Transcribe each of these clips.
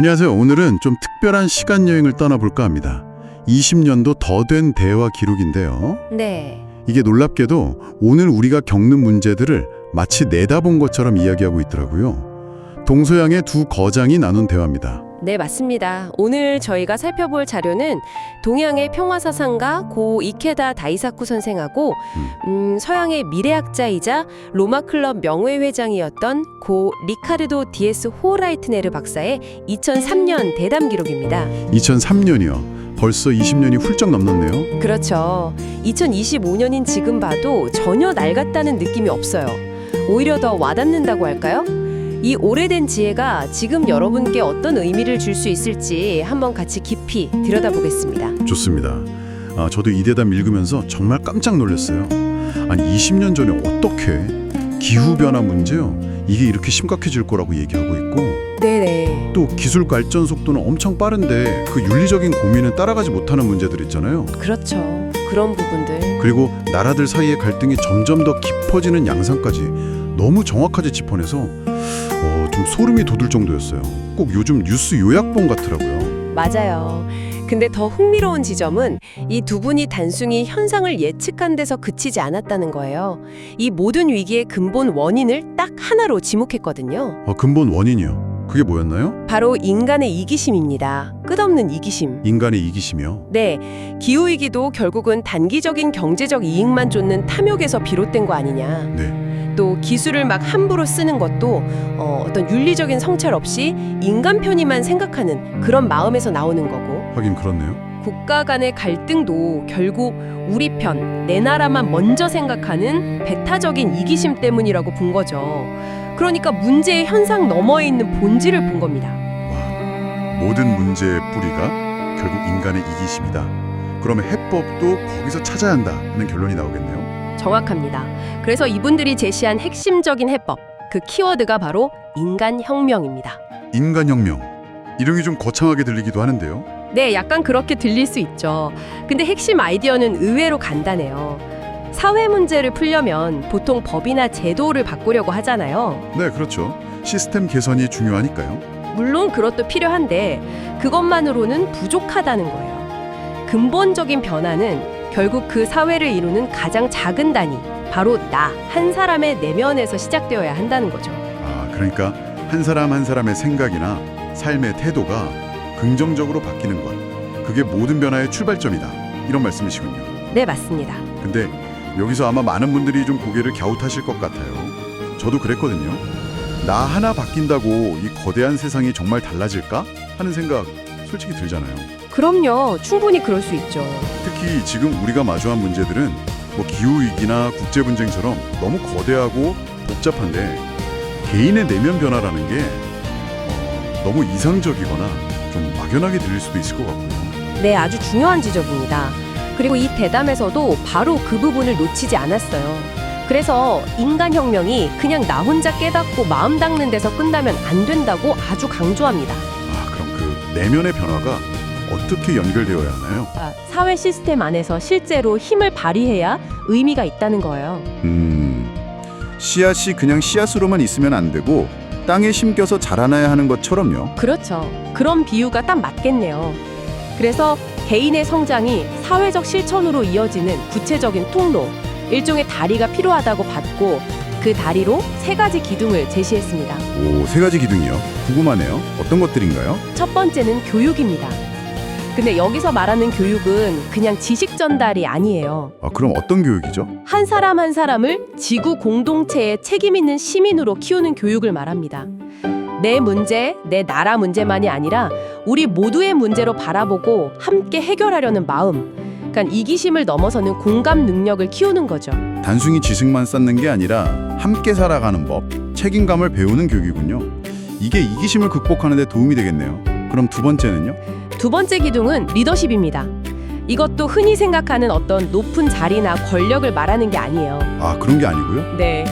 안녕하세요. 오늘은 좀 특별한 시간 여행을 떠나볼까 합니다. 20년도 더 된 대화 기록인데요. 네. 이게 놀랍게도 오늘 우리가 겪는 문제들을 마치 내다본 것처럼 이야기하고 있더라고요. 동서양의 두 거장이 나눈 대화입니다. 네, 맞습니다. 오늘 저희가 살펴볼 자료는 동양의 평화사상가 고 이케다 다이사쿠 선생하고 음, 서양의 미래학자이자 로마클럽 명예회장이었던 고 리카르도 디에스 호라이트네르 박사의 2003년 대담 기록입니다. 2003년이요. 벌써 20년이 훌쩍 넘었네요. 그렇죠. 2025년인 지금 봐도 전혀 낡았다는 느낌이 없어요. 오히려 더 와닿는다고 할까요? 이 오래된 지혜가 지금 여러분께 어떤 의미를 줄 수 있을지 한번 같이 깊이 들여다보겠습니다. 좋습니다. 아, 저도 이 대담 읽으면서 정말 깜짝 놀랐어요. 아니 20년 전에 어떻게 기후 변화 문제요? 이게 이렇게 심각해질 거라고 얘기하고 있고 네네. 또 기술 발전 속도는 엄청 빠른데 그 윤리적인 고민은 따라가지 못하는 문제들 있잖아요. 그렇죠. 그런 부분들. 그리고 나라들 사이의 갈등이 점점 더 깊어지는 양상까지 너무 정확하게 짚어내서 어, 좀 소름이 돋을 정도였어요. 꼭 요즘 뉴스 요약본 같더라고요. 맞아요. 근데 더 흥미로운 지점은 이 두 분이 단순히 현상을 예측한 데서 그치지 않았다는 거예요. 이 모든 위기의 근본 원인을 딱 하나로 지목했거든요. 어, 근본 원인이요. 그게 뭐였나요? 바로 인간의 이기심입니다. 끝없는 이기심. 인간의 이기심이요. 네, 기후위기도 결국은 단기적인 경제적 이익만 쫓는 탐욕에서 비롯된 거 아니냐. 네. 또 기술을 막 함부로 쓰는 것도 어, 어떤 윤리적인 성찰 없이 인간 편의만 생각하는 그런 마음에서 나오는 거고 하긴 그렇네요. 국가 간의 갈등도 결국 우리 편, 내 나라만 먼저 생각하는 배타적인 이기심 때문이라고 본 거죠. 그러니까 문제의 현상 너머에 있는 본질을 본 겁니다. 와, 모든 문제의 뿌리가 결국 인간의 이기심이다. 그러면 해법도 거기서 찾아야 한다 하는 결론이 나오겠네요. 정확합니다. 그래서 이분들이 제시한 핵심적인 해법, 그 키워드가 바로 인간혁명입니다. 인간혁명. 이름이 좀 거창하게 들리기도 하는데요. 네, 약간 그렇게 들릴 수 있죠. 근데 핵심 아이디어는 의외로 간단해요. 사회 문제를 풀려면 보통 법이나 제도를 바꾸려고 하잖아요. 네, 그렇죠. 시스템 개선이 중요하니까요. 물론 그것도 필요한데 그것만으로는 부족하다는 거예요. 근본적인 변화는 결국 그 사회를 이루는 가장 작은 단위, 바로 나 한 사람의 내면에서 시작되어야 한다는 거죠. 아, 그러니까 한 사람 한 사람의 생각이나 삶의 태도가 긍정적으로 바뀌는 것. 그게 모든 변화의 출발점이다. 이런 말씀이시군요. 네, 맞습니다. 근데 여기서 아마 많은 분들이 좀 고개를 갸웃하실 것 같아요. 저도 그랬거든요. 나 하나 바뀐다고 이 거대한 세상이 정말 달라질까? 하는 생각 솔직히 들잖아요. 그럼요. 충분히 그럴 수 있죠. 특히 지금 우리가 마주한 문제들은 뭐 기후 위기나 국제 분쟁처럼 너무 거대하고 복잡한데 개인의 내면 변화라는 게 어, 너무 이상적이거나 좀 막연하게 들릴 수도 있을 것 같고요. 네, 아주 중요한 지적입니다. 그리고 이 대담에서도 바로 그 부분을 놓치지 않았어요. 그래서 인간 혁명이 그냥 나 혼자 깨닫고 마음 닦는 데서 끝나면 안 된다고 아주 강조합니다. 아 그럼 그 내면의 변화가 어떻게 연결되어야 하나요? 아, 사회 시스템 안에서 실제로 힘을 발휘해야 의미가 있다는 거예요. 음, 씨앗이 그냥 씨앗으로만 있으면 안 되고 땅에 심겨서 자라나야 하는 것처럼요. 그렇죠. 그런 비유가 딱 맞겠네요. 그래서 개인의 성장이 사회적 실천으로 이어지는 구체적인 통로, 일종의 다리가 필요하다고 봤고 그 다리로 세 가지 기둥을 제시했습니다. 오, 세 가지 기둥이요. 궁금하네요. 어떤 것들인가요? 첫 번째는 교육입니다. 근데 여기서 말하는 교육은 그냥 지식 전달이 아니에요. 아, 그럼 어떤 교육이죠? 한 사람 한 사람을 지구 공동체의 책임 있는 시민으로 키우는 교육을 말합니다. 내 문제, 내 나라 문제만이 아니라 우리 모두의 문제로 바라보고 함께 해결하려는 마음. 그러니까 이기심을 넘어서는 공감 능력을 키우는 거죠. 단순히 지식만 쌓는 게 아니라 함께 살아가는 법, 책임감을 배우는 교육이군요. 이게 이기심을 극복하는 데 도움이 되겠네요. 그럼 두 번째는요? 두 번째 기둥은 리더십입니다. 이것도 흔히 생각하는 어떤 높은 자리나 권력을 말하는 게 아니에요. 아, 그런 게 아니고요. 네.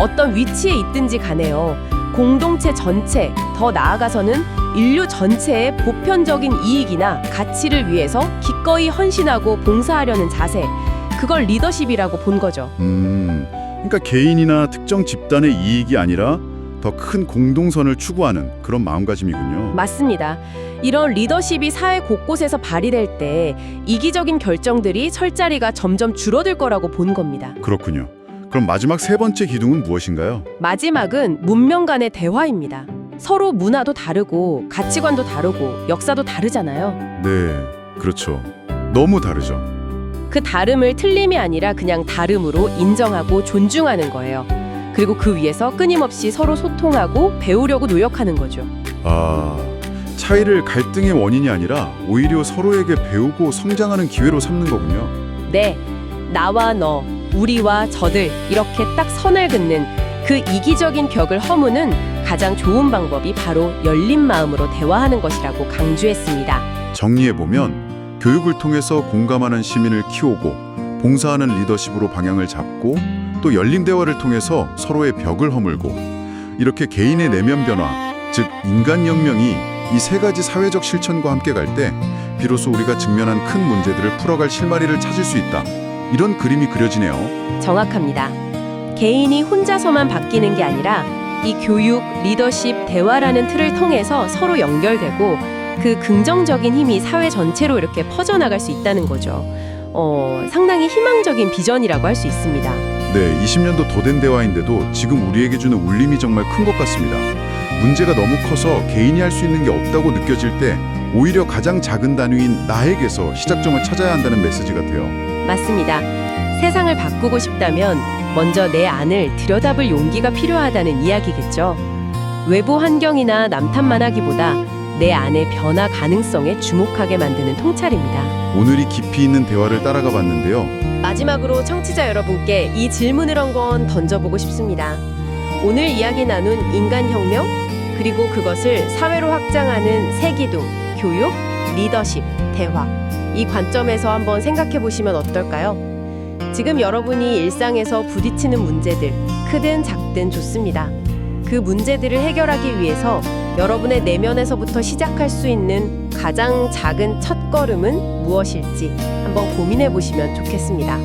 어떤 위치에 있든지 간에요. 공동체 전체, 더 나아가서는 인류 전체의 보편적인 이익이나 가치를 위해서 기꺼이 헌신하고 봉사하려는 자세. 그걸 리더십이라고 본 거죠. 음, 그러니까 개인이나 특정 집단의 이익이 아니라 더 큰 공동선을 추구하는 그런 마음가짐이군요. 맞습니다. 이런 리더십이 사회 곳곳에서 발휘될 때 이기적인 결정들이 설 자리가 점점 줄어들 거라고 본 겁니다. 그렇군요. 그럼 마지막 세 번째 기둥은 무엇인가요? 마지막은 문명 간의 대화입니다. 서로 문화도 다르고 가치관도 다르고 역사도 다르잖아요. 네, 그렇죠. 너무 다르죠. 그 다름을 틀림이 아니라 그냥 다름으로 인정하고 존중하는 거예요. 그리고 그 위에서 끊임없이 서로 소통하고 배우려고 노력하는 거죠. 아, 차이를 갈등의 원인이 아니라 오히려 서로에게 배우고 성장하는 기회로 삼는 거군요. 네, 나와 너, 우리와 저들 이렇게 딱 선을 긋는 그 이기적인 벽을 허무는 가장 좋은 방법이 바로 열린 마음으로 대화하는 것이라고 강조했습니다. 정리해 보면 교육을 통해서 공감하는 시민을 키우고 봉사하는 리더십으로 방향을 잡고 또 열린 대화를 통해서 서로의 벽을 허물고 이렇게 개인의 내면 변화, 즉 인간 혁명이 이 세 가지 사회적 실천과 함께 갈 때 비로소 우리가 직면한 큰 문제들을 풀어갈 실마리를 찾을 수 있다. 이런 그림이 그려지네요. 정확합니다. 개인이 혼자서만 바뀌는 게 아니라 이 교육, 리더십, 대화라는 틀을 통해서 서로 연결되고 그 긍정적인 힘이 사회 전체로 이렇게 퍼져나갈 수 있다는 거죠. 어, 상당히 희망적인 비전이라고 할 수 있습니다. 네, 20년도 더 된 대화인데도 지금 우리에게 주는 울림이 정말 큰 것 같습니다. 문제가 너무 커서 개인이 할 수 있는 게 없다고 느껴질 때 오히려 가장 작은 단위인 나에게서 시작점을 찾아야 한다는 메시지 같아요. 맞습니다. 세상을 바꾸고 싶다면 먼저 내 안을 들여다볼 용기가 필요하다는 이야기겠죠. 외부 환경이나 남탓만 하기보다 내 안의 변화 가능성에 주목하게 만드는 통찰입니다. 오늘이 깊이 있는 대화를 따라가 봤는데요. 마지막으로 청취자 여러분께 이 질문을 한번 던져보고 싶습니다. 오늘 이야기 나눈 인간 혁명, 그리고 그것을 사회로 확장하는 세기둥, 교육, 리더십, 대화. 이 관점에서 한번 생각해 보시면 어떨까요? 지금 여러분이 일상에서 부딪히는 문제들, 크든 작든 좋습니다. 그 문제들을 해결하기 위해서 여러분의 내면에서부터 시작할 수 있는 가장 작은 첫 걸음은 무엇일지 한번 고민해 보시면 좋겠습니다.